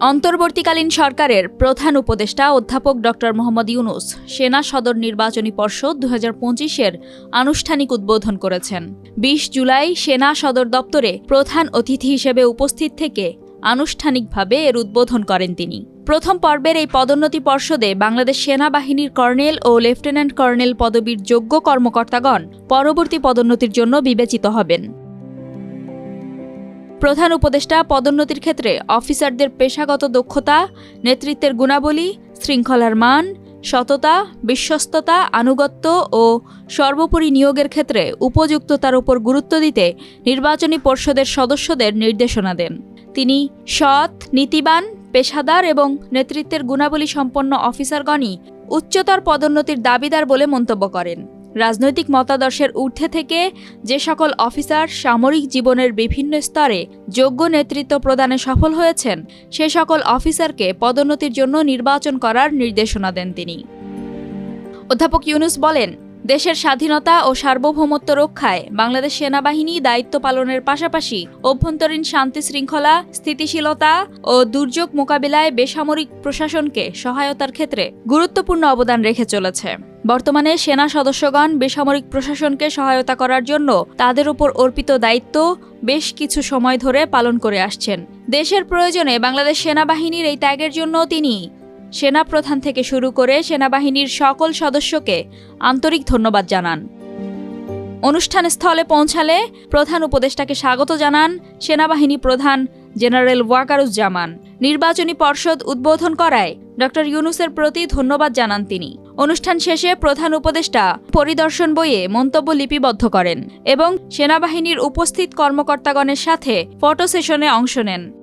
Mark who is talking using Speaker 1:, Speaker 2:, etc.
Speaker 1: অন্তর্বর্তীকালীন সরকারের প্রধান উপদেষ্টা অধ্যাপক ডক্টর মোহাম্মদ ইউনুস সেনা সদর নির্বাচনী পর্ষদ দু পঁচিশের আনুষ্ঠানিক উদ্বোধন করেছেন। বিশ জুলাই সেনা সদর দপ্তরে প্রধান অতিথি হিসেবে উপস্থিত থেকে আনুষ্ঠানিকভাবে এর উদ্বোধন করেন তিনি। প্রথম পর্বের এই পদোন্নতি পর্ষদে বাংলাদেশ সেনাবাহিনীর কর্নেল ও লেফটেন্যান্ট কর্নেল পদবীর যোগ্য কর্মকর্তাগণ পরবর্তী পদোন্নতির জন্য বিবেচিত হবেন। প্রধান উপদেষ্টা পদোন্নতির ক্ষেত্রে অফিসারদের পেশাগত দক্ষতা, নেতৃত্বের গুণাবলী, শৃঙ্খলার মান, সততা, বিশ্বস্ততা, আনুগত্য ও সর্বোপরি নিয়োগের ক্ষেত্রে উপযুক্ততার উপর গুরুত্ব দিতে নির্বাচনী পর্ষদের সদস্যদের নির্দেশনা দেন। তিনি সৎ, নীতিবান, পেশাদার এবং নেতৃত্বের গুণাবলী সম্পন্ন অফিসারগণই উচ্চতর পদোন্নতির দাবিদার বলে মন্তব্য করেন। রাজনৈতিক মতাদর্শের ঊর্ধ্বে থেকে যে সকল অফিসার সামরিক জীবনের বিভিন্ন স্তরে যোগ্য নেতৃত্ব প্রদানে সফল হয়েছেন, সে সকল অফিসারকে পদোন্নতির জন্য নির্বাচন করার নির্দেশনা দেন তিনি। অধ্যাপক ইউনুস বলেন, দেশের স্বাধীনতা ও সার্বভৌমত্ব রক্ষায় বাংলাদেশ সেনাবাহিনী দায়িত্ব পালনের পাশাপাশি অভ্যন্তরীণ শান্তি শৃঙ্খলা, স্থিতিশীলতা ও দুর্যোগ মোকাবিলায় বেসামরিক প্রশাসনকে সহায়তার ক্ষেত্রে গুরুত্বপূর্ণ অবদান রেখে চলেছে। বর্তমানে সেনা সদস্যগণ বেসামরিক প্রশাসনকে সহায়তা করার জন্য তাদের উপর অর্পিত দায়িত্ব বেশ কিছু সময় ধরে পালন করে আসছেন। দেশের প্রয়োজনে বাংলাদেশ সেনাবাহিনীর এই ত্যাগের জন্য তিনি সেনাপ্রধান থেকে শুরু করে সেনাবাহিনীর সকল সদস্যকে আন্তরিক ধন্যবাদ জানান। অনুষ্ঠান স্থলে পৌঁছালে প্রধান উপদেষ্টাকে স্বাগত জানান সেনাবাহিনী প্রধান জেনারেল ওয়াকারুজ্জামান। নির্বাচনী পর্ষদ উদ্বোধন করায় ড. ইউনুসের প্রতি ধন্যবাদ জানান তিনি। অনুষ্ঠান শেষে প্রধান উপদেষ্টা পরিদর্শন বইয়ে মন্তব্য লিপিবদ্ধ করেন এবং সেনাবাহিনীর উপস্থিত কর্মকর্তাগণের সাথে ফটো সেশনে অংশ নেন।